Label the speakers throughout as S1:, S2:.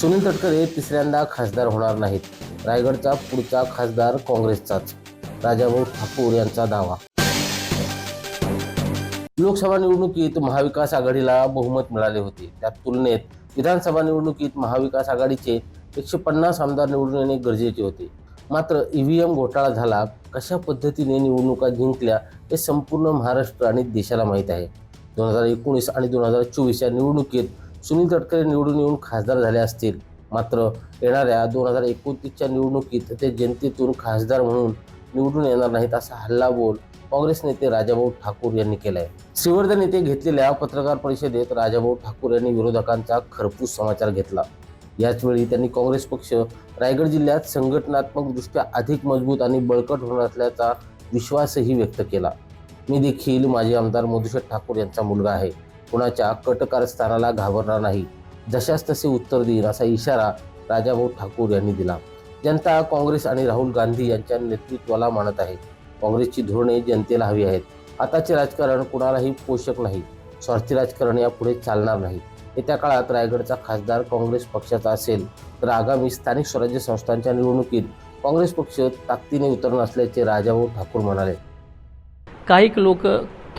S1: सुनील तटकरे तिसऱ्यांदा खासदार होणार नाहीत. रायगडचा पुढचा खासदार काँग्रेसचाच. राजाभाऊ ठाकूर यांचा दावा. लोकसभा निवडणुकीत महाविकास आघाडीला बहुमत मिळाले होते. त्या तुलनेत विधानसभा निवडणुकीत महाविकास आघाडीचे एकशे पन्नास आमदार निवडून येणे गरजेचे होते. मात्र ईव्हीएम घोटाळा झाला कशा पद्धतीने निवडणुका जिंकल्या हे संपूर्ण महाराष्ट्र आणि देशाला माहीत आहे. दोन हजार एकोणीस आणि दोन हजार चोवीस या निवडणुकीत सुनील तटकरे निवडून येऊन खासदार झाले असतील. मात्र येणाऱ्या दोन हजार एकोणतीसच्या निवडणुकीत ते जनतेतून खासदार म्हणून निवडून येणार नाहीत असा हल्लाबोल काँग्रेस नेते राजाभाऊ ठाकूर यांनी केलाय. श्रीवर्धन येथे घेतलेल्या पत्रकार परिषदेत राजाभाऊ ठाकूर यांनी विरोधकांचा खरपूस समाचार घेतला. याचवेळी त्यांनी काँग्रेस पक्ष रायगड जिल्ह्यात संघटनात्मकदृष्ट्या अधिक मजबूत आणि बळकट होणार असल्याचा विश्वासही व्यक्त केला. मी देखील माजी आमदार मधुशेठ ठाकूर यांचा मुलगा आहे. कुणाच्या कटकारस्थानाला घाबरणार नाही. जशास तसे उत्तर देईन असा इशारा राजाभाऊ ठाकूर यांनी दिला. जनता काँग्रेस आणि राहुल गांधी यांच्या नेतृत्वाला मानत आहे. काँग्रेसची धोरणे जनतेला हवी आहेत. आताचे राजकारण कुणालाही पोषक नाही. स्वार्थी राजकारण यापुढे चालणार नाही. येत्या काळात रायगडचा खासदार काँग्रेस पक्षाचा असेल तर आगामी स्थानिक स्वराज्य संस्थांच्या निवडणुकीत काँग्रेस पक्ष ताकदीने उतरणार असल्याचे राजाभाऊ ठाकूर म्हणाले.
S2: काही लोक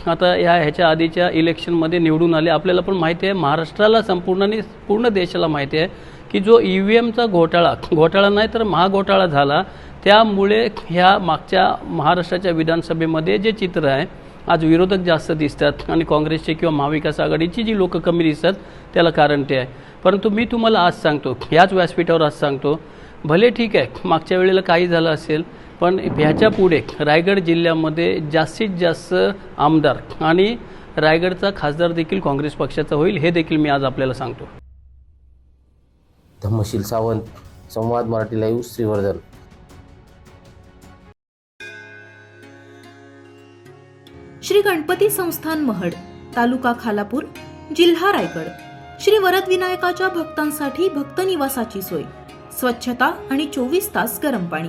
S2: आता या ह्याच्या आधीच्या इलेक्शनमध्ये निवडून आले. आपल्याला पण माहिती आहे महाराष्ट्राला संपूर्ण आणि पूर्ण देशाला माहिती आहे की जो ई व्ही एमचा घोटाळा घोटाळा नाही तर महाघोटाळा झाला. त्यामुळे ह्या मागच्या महाराष्ट्राच्या विधानसभेमध्ये जे चित्र आहे आज विरोधक जास्त दिसतात आणि काँग्रेसचे किंवा महाविकास आघाडीची जी लोकं कमी दिसतात त्याला कारण ते आहे. परंतु मी तुम्हाला आज सांगतो ह्याच व्यासपीठावर आज सांगतो भले ठीक आहे मागच्या वेळेला काही झालं असेल पण ह्याच्या पुढे रायगड जिल्ह्यामध्ये जास्तीत जास्त आमदार आणि रायगडचा खासदार देखील काँग्रेस पक्षाचा होईल हे देखील मी आज आपल्याला सांगतो.
S1: धम्मशील सावंत संवाद मराठी लाईव्ह श्रीवर्धन.
S3: श्री गणपती संस्थान महड तालुका खालापूर जिल्हा रायगड. श्री वरदविनायकाच्या भक्तांसाठी भक्त निवासाची सोय. स्वच्छता आणि चोवीस तास गरम पाणी.